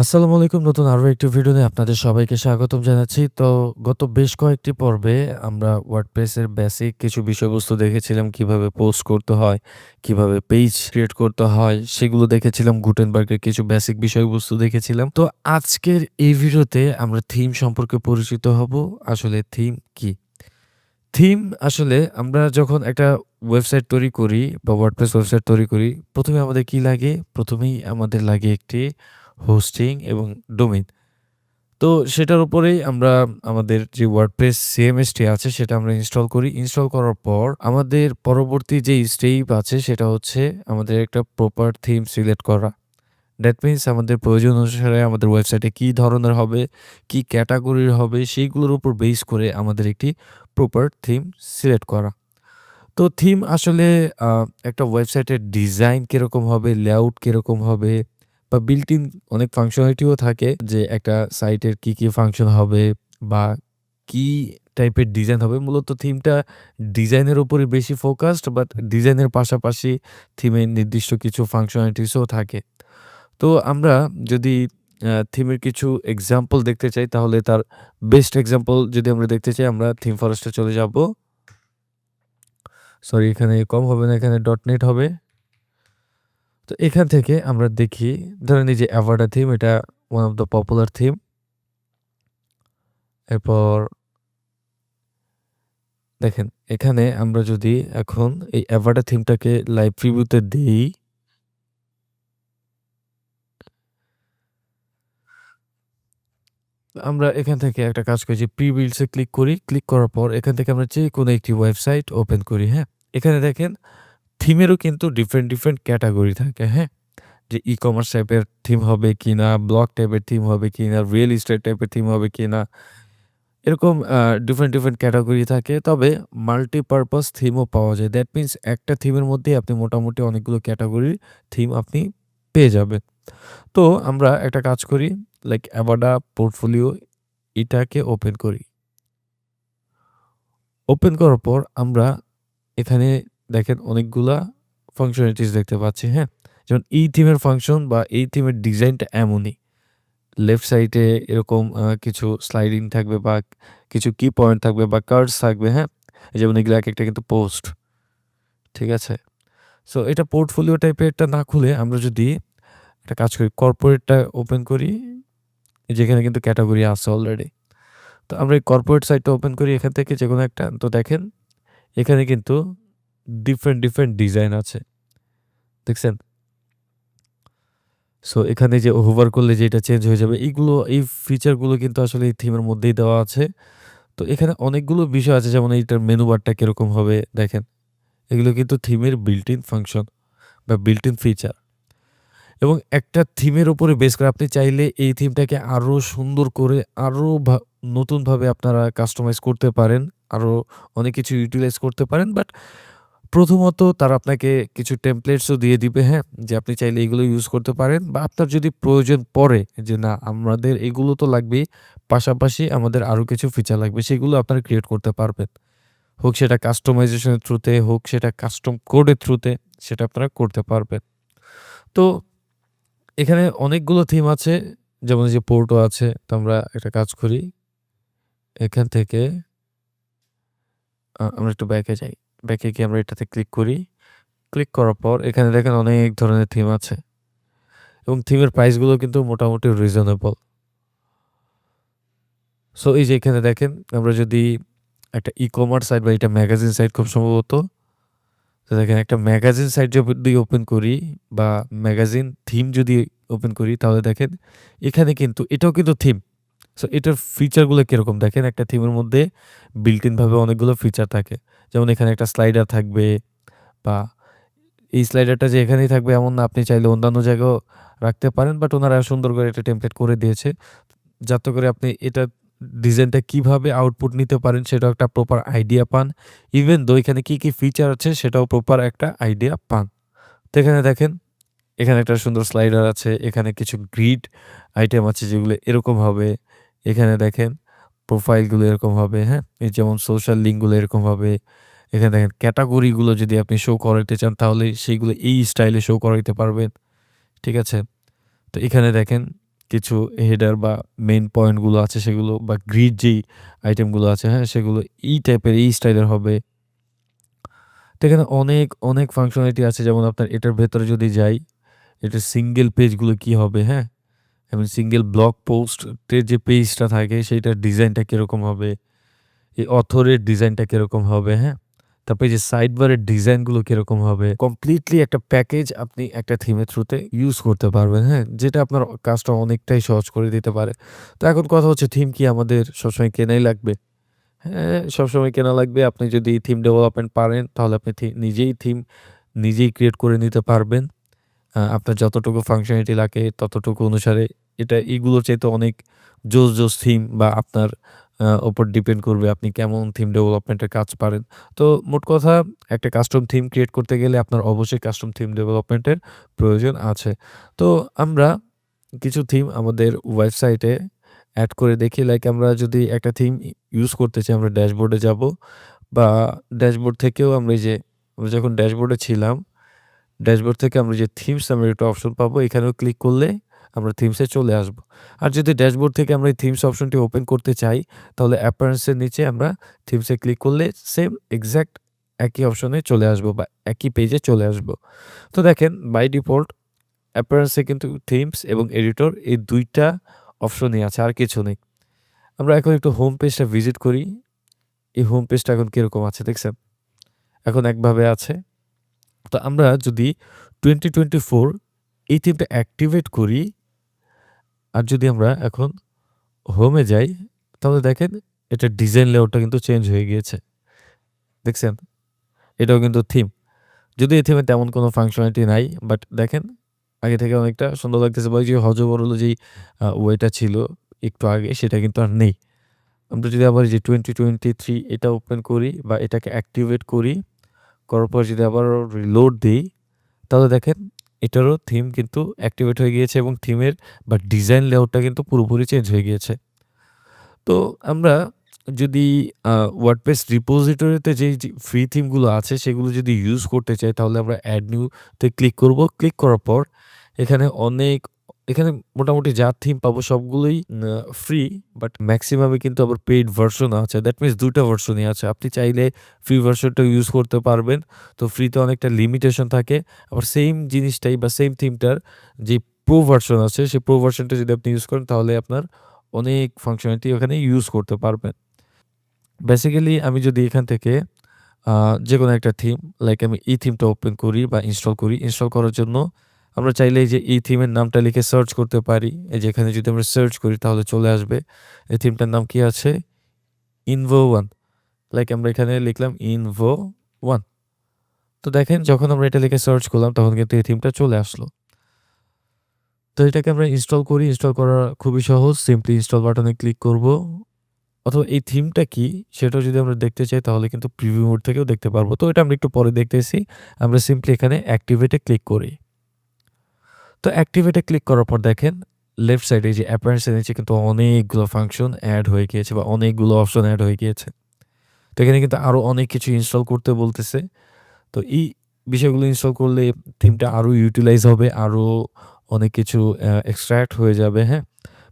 আসসালামু আলাইকুম। নতুন আরও একটি ভিডিওতে আপনাদের সবাইকে স্বাগতম জানাচ্ছি। তো গত বেশ কয়েকটি পর্বে আমরা এর বেসিক কিছু বিষয়বস্তু দেখেছিলাম। কীভাবে পোস্ট করতে হয়, কীভাবে পেজ ক্রিয়েট করতে হয় সেগুলো দেখেছিলাম। এর কিছু বেসিক বিষয়বস্তু দেখেছিলাম। তো আজকের এই ভিডিওতে আমরা থিম সম্পর্কে পরিচিত হব। আসলে থিম কি? থিম আসলে আমরা যখন একটা ওয়েবসাইট তৈরি করি বা WordPress ওয়েবসাইট তৈরি করি, প্রথমে আমাদের কি লাগে? প্রথমেই আমাদের লাগে একটি হোস্টিং এবং ডোমেইন। তো সেটার উপরেই আমরা আমাদের যে WordPress CMS টি আছে সেটা আমরা ইনস্টল করি। ইনস্টল করার পর আমাদের পরবর্তী যেই স্টেপ আছে সেটা হচ্ছে আমাদের একটা প্রপার থিম সিলেক্ট করা। দ্যাট মিনস আমাদের প্রয়োজন অনুসারে আমাদের ওয়েবসাইটে কি ধরনের হবে, কি ক্যাটাগরির হবে সেইগুলোর উপর বেস করে আমাদের একটি প্রপার থিম সিলেক্ট করা। তো থিম আসলে একটা ওয়েবসাইটের ডিজাইন কীরকম হবে, লেআউট কীরকম হবে বা বিল্ট ইন অনেক ফাংশনালিটিও থাকে যে একটা সাইটের কি, কি ফাংশন হবে বা কি টাইপের ডিজাইন হবে। মূলত থিমটা ডিজাইনের উপরে বেশি ফোকাসড বাট ডিজাইনের পাশাপাশি থিমের নির্দিষ্ট কিছু ফাংশনালিটিসও থাকে। তো আমরা যদি থিমের কিছু এক্সাম্পল দেখতে চাই তাহলে তার বেস্ট এক্সাম্পল যদি আমরা দেখতে চাই আমরা থিম ফরেস্টে চলে যাব। সরি এখানে কম হবে না, এখানে ডট নেট হবে। তো এখান থেকে আমরা দেখি ধরেন এই যে অ্যাভাটা থিম এটা one of the popular theme. এরপর দেখেন এখানে আমরা যদি এখন এই অ্যাভাটা থিমটাকে লাইভ প্রিভিউতে দেই আমরা এখান থেকে একটা কাজ করি যে এ ক্লিক করি। ক্লিক করার পর এখান থেকে আমরা যেকোনো একটি ওয়েবসাইট ওপেন করি, হ্যাঁ? এখানে দেখেন থিমেরও কিন্তু ডিফারেন্ট, ডিফারেন্ট ক্যাটাগরি থাকে, হ্যাঁ? যে ই-কমার্স টাইপের থিম হবে কি না ব্লগ টাইপের থিম হবে কি না রিয়েল ইস্টেট টাইপের থিম হবে কি না এরকম ডিফারেন্ট, ডিফারেন্ট ক্যাটাগরি থাকে। তবে মাল্টিপারপাস থিমও পাওয়া যায়। দ্যাট মিনস একটা থিমের মধ্যেই আপনি মোটামুটি অনেকগুলো ক্যাটেগরির থিম আপনি পেয়ে যাবেন। তো আমরা একটা কাজ করি লাইক অ্যাভাডা পোর্টফোলিও এটাকে ওপেন করি। ওপেন করার পর আমরা এখানে দেখেন অনেকগুলা ফাংশনালিটিস দেখতে পাচ্ছি, হ্যাঁ? যেমন এই থিমের ফাংশন বা এই থিমের ডিজাইনটা এমনই। লেফট সাইডে এরকম কিছু স্লাইডিং থাকবে বা কিছু কি পয়েন্ট থাকবে বা কার্ভস থাকবে, হ্যাঁ? যেমন এগুলো এক একটা কিন্তু পোস্ট। ঠিক আছে? সো এটা পোর্টফোলিও টাইপের টাইপেরটা না খুলে আমরা যদি একটা কাজ করি কর্পোরেটটা ওপেন করি। যেখানে কিন্তু ক্যাটাগরি আছে অলরেডি। তো আমরা এই কর্পোরেট সাইটটা ওপেন করি এখান থেকে যে কোনো একটা। তো দেখেন এখানে কিন্তু ডিফারেন্ট, ডিফারেন্ট ডিজাইন আছে। দেখছেন? সো এখানে যে হোভার করলে যে এটা চেঞ্জ হয়ে যাবে এইগুলো এই ফিচারগুলো কিন্তু আসলে এই থিমের মধ্যেই দেওয়া আছে। তো এখানে অনেকগুলো বিষয় আছে যেমন এইটার মেনু বারটা কীরকম হবে দেখেন। এগুলো কিন্তু থিমের বিল্ট ইন ফাংশন বা বিল্ট ইন ফিচার। এবং একটা থিমের উপরে বেস করে আপনি চাইলে এই থিমটাকে আরও সুন্দর করে আরও নতুনভাবে আপনারা কাস্টমাইজ করতে পারেন। আরও অনেক কিছু ইউটিলাইজ করতে পারেন। বাট প্রথমত তারা আপনাকে কিছু টেমপ্লেটসও দিয়ে দিবে, হ্যাঁ? যে আপনি চাইলে এগুলো ইউজ করতে পারেন বা আপনার যদি প্রয়োজন পড়ে যে না আমাদের এগুলো তো লাগবেই। পাশাপাশি আমাদের আরও কিছু ফিচার লাগবে সেগুলো আপনারা ক্রিয়েট করতে পারবেন। হোক সেটা কাস্টমাইজেশন এর থ্রুতে, হোক সেটা কাস্টম কোডের থ্রুতে সেটা আপনারা করতে পারবেন। তো এখানে অনেকগুলো থিম আছে। যেমন যে পোর্টও আছে। তো আমরা একটা কাজ করি। এখান থেকে আমরা একটু ব্যাকে যাই। ব্যাকে গিয়ে আমরা এটাতে ক্লিক করি। ক্লিক করার পর এখানে দেখেন অনেক ধরনের থিম আছে। এবং থিমের প্রাইসগুলো কিন্তু মোটামুটি রিজনেবল। সো এই যে এখানে দেখেন, আমরা যদি একটা ই-কমার্স সাইট বা এটা ম্যাগাজিন সাইট খুব সম্ভবত। তো দেখেন একটা ম্যাগাজিন সাইট যদি ওপেন করি বা ম্যাগাজিন থিম যদি ওপেন করি, তাহলে দেখেন এখানে কিন্তু, এটাও কিন্তু থিম। সো এটার ফিচারগুলো কীরকম দেখেন একটা থিমের মধ্যে বিল্ট ইন ভাবে অনেকগুলো ফিচার থাকে। যেমন এখানে একটা স্লাইডার থাকবে বা এই স্লাইডারটা যে এখানেই থাকবে এমন না আপনি চাইলে অন্যান্য জায়গাও রাখতে পারেন। বাট ওনারা সুন্দর করে একটা টেমপ্লেট করে দিয়েছে। যাতে করে আপনি এটা ডিজাইনটা কীভাবে আউটপুট নিতে পারেন সেটাও একটা প্রপার আইডিয়া পান। ইভেন দো এখানে কি, কি ফিচার আছে সেটাও প্রপার একটা আইডিয়া পান। তো এখানে দেখেন এখানে একটা সুন্দর স্লাইডার আছে। এখানে কিছু গ্রিড আইটেম আছে যেগুলো এরকম হবে। এখানে দেখেন প্রোফাইলগুলো এরকম হবে, হ্যাঁ? এই যেমন সোশ্যাল লিঙ্কগুলো এরকম হবে। এখানে দেখেন ক্যাটাগরিগুলো যদি আপনি শো করাইতে চান তাহলে সেইগুলো এই স্টাইলে শো করাইতে পারবেন। ঠিক আছে? তো এখানে দেখেন কিছু হেডার বা মেন পয়েন্টগুলো আছে সেগুলো বা গ্রিড যেই আইটেমগুলো আছে হ্যাঁ? সেগুলো এই টাইপের এই স্টাইলের হবে। তো এখানে অনেক, অনেক ফাংশনালিটি আছে যেমন আপনার এটার ভেতরে যদি যাই, এটার সিঙ্গেল পেজগুলো কি হবে, হ্যাঁ? এবং সিঙ্গেল ব্লগ পোস্টের যে পেজটা থাকে সেইটার ডিজাইনটা কীরকম হবে, এই অথরের ডিজাইনটা কীরকম হবে, হ্যাঁ? তারপরে যে সাইড বারের ডিজাইনগুলো কীরকম হবে। কমপ্লিটলি একটা প্যাকেজ আপনি একটা থিমের থ্রুতে ইউজ করতে পারবেন, হ্যাঁ? যেটা আপনার কাজটা অনেকটাই সহজ করে দিতে পারে। তো এখন কথা হচ্ছে থিম কি আমাদের সবসময় কেনাই লাগবে? হ্যাঁ, সবসময় কেনা লাগবে। আপনি যদি থিম ডেভেলপমেন্ট পারেন তাহলে আপনি নিজেই থিম নিজেই ক্রিয়েট করে নিতে পারবেন। আপনার যতটুকু ফাংশনালিটি লাগে ততটুকু অনুসারে এটা এগুলোর চাইতে অনেক জোস, জোস থিম বা আপনার ওপর ডিপেন্ড করবে আপনি কেমন থিম ডেভেলপমেন্টের কাজ পারেন। তো মোট কথা একটা কাস্টম থিম ক্রিয়েট করতে গেলে আপনার অবশ্যই কাস্টম থিম ডেভেলপমেন্টের প্রয়োজন আছে। তো আমরা কিছু থিম আমাদের ওয়েবসাইটে অ্যাড করে দেখি লাইক আমরা যদি একটা থিম ইউজ করতে চাই আমরা ড্যাশবোর্ডে যাব বা ড্যাশবোর্ড থেকেও আমরা যে আমরা যখন ড্যাশবোর্ডে ছিলাম, ড্যাশবোর্ড থেকে আমরা যে থিমস নামের একটা অপশন পাবো এখানেও ক্লিক করলে আমরা থিমসে চলে আসব। আর যদি ড্যাশবোর্ড থেকে আমরা এই থিমস অপশনটি ওপেন করতে চাই, তাহলে অ্যাপারেন্সের নিচে আমরা থিমসে ক্লিক করলে সেম এক্স্যাক্ট একই অপশনে চলে আসব বা একই পেজে চলে আসব। তো দেখেন বাই ডিফল্ট অ্যাপারেন্সে কিন্তু থিমস এবং এডিটর এই ২ টা অপশনই আছে, আর কিছু নেই। আমরা এখন একটু হোম পেজটা ভিজিট করি। এই হোম পেজটা এখন কীরকম আছে দেখছেন? এখন একভাবে আছে। তো আমরা যদি 2024 এই থিমটা অ্যাক্টিভেট করি আর যদি আমরা এখন হোমে যাই তাহলে দেখেন এটার ডিজাইন লেআউটটা কিন্তু চেঞ্জ হয়ে গিয়েছে। দেখছেন? এটাও কিন্তু থিম। যদি এই থিমে তেমন কোনো ফাংশনালিটি নাই বাট দেখেন আগে থেকে অনেকটা সুন্দর লাগতেছে বা যে হযবরল যেই ওয়েটা ছিল একটু আগে সেটা কিন্তু আর নেই। আমরা যদি আবার যে টোয়েন্টি টোয়েন্টি থ্রি এটা ওপেন করি বা এটাকে অ্যাক্টিভেট করি, করার পর যদি আবার রিলোড দিই তাহলে দেখেন এটারও থিম কিন্তু অ্যাক্টিভেট হয়ে গিয়েছে এবং থিমের বা ডিজাইন লেআউটটা কিন্তু পুরোপুরি চেঞ্জ হয়ে গিয়েছে। তো আমরা যদি ওয়ার্ডপ্রেস রিপোজিটরিতে যে ফ্রি থিমগুলো আছে সেগুলো যদি ইউজ করতে চাই তাহলে আমরা অ্যাড নিউতে ক্লিক করব। ক্লিক করার পর এখানে অনেক এখানে মোটামুটি যা থিম পাবো সবগুলোই ফ্রি বাট ম্যাক্সিমামে কিন্তু আবার পেইড ভার্সন আছে। দ্যাট মিনস ২ টা ভার্সনই আছে। আপনি চাইলে ফ্রি ভার্সনটাও ইউজ করতে পারবেন। তো ফ্রিতে অনেকটা লিমিটেশন থাকে। আবার সেম জিনিসটাই বা সেম থিমটার যে প্রো ভার্সন আছে, সেই প্রো ভার্সনটা যদি আপনি ইউজ করেন, তাহলে আপনার অনেক ফাংশনালিটি ওখানে ইউজ করতে পারবেন। বেসিক্যালি আমি যদি এখান থেকে যে কোনো একটা থিম লাইক আমি এই থিমটা ওপেন করি বা ইনস্টল করি। ইনস্টল করার জন্য আমরা চাইলে যে এই থিমের নামটা লিখে সার্চ করতে পারি। এই যে এখানে যদি আমরা সার্চ করি তাহলে চলে আসবে। এই থিমটার নাম কি আছে? ইনভো ওয়ান লাইক আমরা এখানে লিখলাম ইনভো ওয়ান তো দেখেন যখন আমরা এটা লিখে সার্চ করলাম তখন কিন্তু এই থিমটা চলে আসলো। তো এটাকে আমরা ইনস্টল করি। ইনস্টল করা খুবই সহজ। সিম্পলি ইনস্টল বাটনে ক্লিক করব। অথবা এই থিমটা কি সেটাও যদি আমরা দেখতে চাই তাহলে কিন্তু প্রিভিউ মোড থেকেও দেখতে পারব। তো এটা আমরা একটু পরে দেখতেছি। আমরা সিম্পলি এখানে অ্যাক্টিভেটে ক্লিক করি। তো অ্যাক্টিভেটে ক্লিক করার পর দেখেন লেফট সাইডে যে অ্যাপারেন্সের নিচে কিন্তু অনেকগুলো ফাংশন অ্যাড হয়ে গিয়েছে বা অনেকগুলো অপশন অ্যাড হয়ে গিয়েছে। তো এখানে কিন্তু আরও অনেক কিছু ইনস্টল করতে বলতেছে। তো এই বিষয়গুলো ইনস্টল করলে থিমটা আরও ইউটিলাইজ হবে। আরও অনেক কিছু এক্সট্র্যাক্ট হয়ে যাবে, হ্যাঁ?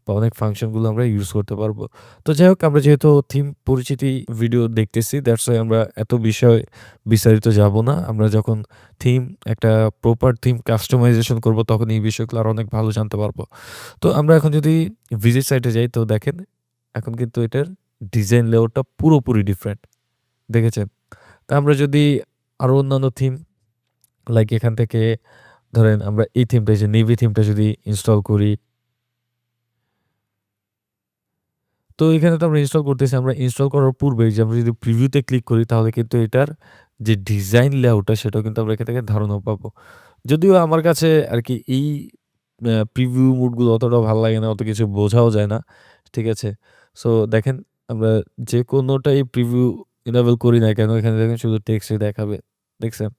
বা অনেক ফাংশনগুলো আমরা ইউজ করতে পারব। তো যাই হোক আমরা যেহেতু থিম পরিচিতি ভিডিও দেখতেছি দ্যাটস ওয়াই আমরা এত বিষয় বিস্তারিত যাব না। আমরা যখন থিম একটা প্রপার থিম কাস্টমাইজেশন করব, তখন এই বিষয়গুলো আরও অনেক ভালো জানতে পারব। তো আমরা এখন যদি ভিজিট সাইটে যাই, তো দেখেন, এখন কিন্তু এটার ডিজাইন লেআউটটা পুরোপুরি ডিফারেন্ট। দেখেছেন? তো আমরা যদি আরও অন্যান্য থিম লাইক এখান থেকে ধরেন আমরা এই থিমটা যে নেভি থিমটা যদি ইনস্টল করি তো এখানে তো আমরা ইনস্টল করতেছি। আমরা ইনস্টল করার পূর্বে যে আমরা যদি প্রিভিউতে ক্লিক করি তাহলে কিন্তু এটার যে ডিজাইন লেআউটটা সেটাও কিন্তু আমরা এখান থেকে ধারণা পাবো। যদিও আমার কাছে আর কি এই প্রিভিউ মুডগুলো অতটা ভালো লাগে না। অত কিছু বোঝাও যায় না। ঠিক আছে? সো দেখেন আমরা যে কোনোটাই প্রিভিউ এনেবল করি না কেন এখানে দেখেন শুধু টেক্সটই দেখাবে। দেখছেন?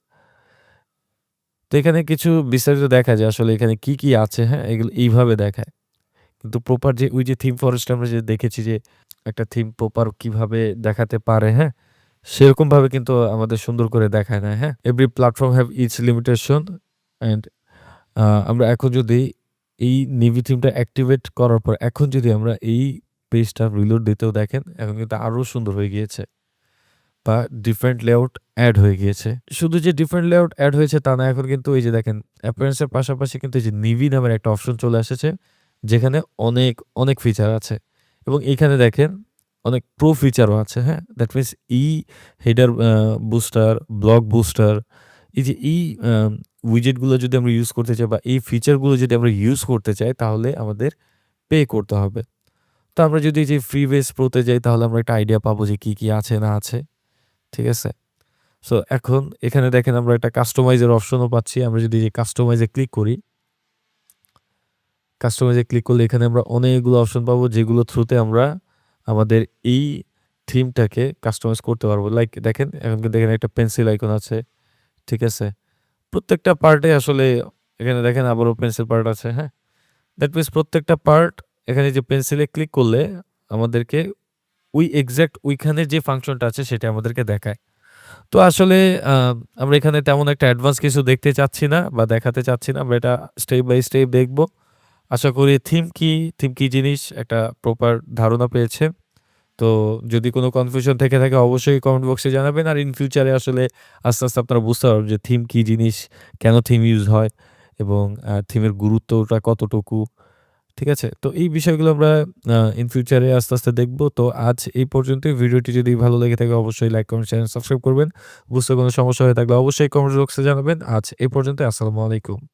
তো এখানে কিছু বিস্তারিত দেখা যায় আসলে এখানে কি, কি আছে, হ্যাঁ? এগুলো এইভাবে দেখায়। কিন্তু প্রপার যে ওই যে থিম ফরেস্ট আমরা যে দেখেছি যে একটা থিম প্রপার কীভাবে দেখাতে পারে, হ্যাঁ? সেরকমভাবে কিন্তু আমাদের সুন্দর করে দেখায় না, হ্যাঁ? Every platform have its limitation and আমরা এখন যদি এই নিভি থিমটা অ্যাক্টিভেট করার পর এখন যদি আমরা এই পেজটা রিলোড দিতেও দেখেন এখন কিন্তু আরও সুন্দর হয়ে গিয়েছে। বা ডিফারেন্ট লেআউট অ্যাড হয়ে গিয়েছে। শুধু যে ডিফারেন্ট লেআউট অ্যাড হয়েছে তা না এখন কিন্তু এই যে দেখেন অ্যাপিয়ারেন্স এর পাশাপাশি কিন্তু এই যে নিভি নামের একটা অপশন চলে এসেছে। যেখানে অনেক, অনেক ফিচার আছে। এবং এখানে দেখেন অনেক প্রো ফিচারও আছে, হ্যাঁ? দ্যাট মিনস ই হেডার বুস্টার, ব্লক বুস্টার এই যে এই উইজেটগুলো যদি আমরা ইউজ করতে চাই বা এই ফিচারগুলো যদি আমরা ইউজ করতে চাই তাহলে আমাদের পে করতে হবে। তো আমরা যদি যে ফ্রি বেস প্রোতে যাই তাহলে আমরা একটা আইডিয়া পাবো যে কী কী আছে না আছে। ঠিক আছে? সো এখন এখানে দেখেন আমরা একটা কাস্টমাইজ এর অপশনও পাচ্ছি। আমরা যদি এই কাস্টমাইজ ক্লিক করি কাস্টমাইজ ক্লিক করলে এখানে আমরা অনেকগুলো অপশন পাবো যেগুলো থ্রুতে আমরা আমাদের এই থিমটাকে কাস্টমাইজ করতে পারব। লাইক দেখেন এখন কিন্তু এখানে একটা পেন্সিল আইকন আছে। ঠিক আছে? প্রত্যেকটা পার্টে আসলে এখানে দেখেন আবারও পেন্সিল পার্ট আছে, হ্যাঁ? দ্যাট মিনস প্রত্যেকটা পার্ট এখানে যে পেন্সিলে ক্লিক করলে আমাদেরকে ওই এক্স্যাক্ট ওইখানের যে ফাংশনটা আছে সেটা আমাদেরকে দেখায়। তো আসলে আমরা এখানে তেমন একটা অ্যাডভান্স কিছু দেখতে চাচ্ছি না বা দেখাতে চাচ্ছি না। আমরা এটা স্টেপ বাই স্টেপ দেখব। আশা করি থিম কি, থিম কি জিনিস একটা প্রপার ধারণা পেয়েছে তো যদি কোনো কনফিউশন থেকে থাকে অবশ্যই কমেন্ট বক্সে জানাবেন। আর ইন ফিউচারে আসলে আস্তে, আস্তে আপনারা বুঝতে পারবেন যে থিম কি জিনিস, কেন থিম ইউজ হয় এবং থিমের গুরুত্বটা কতটুকু। ঠিক আছে? তো এই বিষয়গুলো আমরা ইন ফিউচারে আস্তে, আস্তে দেখব। তো আজ এই পর্যন্তই। ভিডিওটি যদি ভালো লেগে থাকে অবশ্যই লাইক, কমেন্ট, চ্যানেল সাবস্ক্রাইব করবেন। বুঝতে কোনো সমস্যা হয়ে থাকলে অবশ্যই কমেন্ট বক্সে জানাবেন। আজ এই পর্যন্ত আসসালামু আলাইকুম।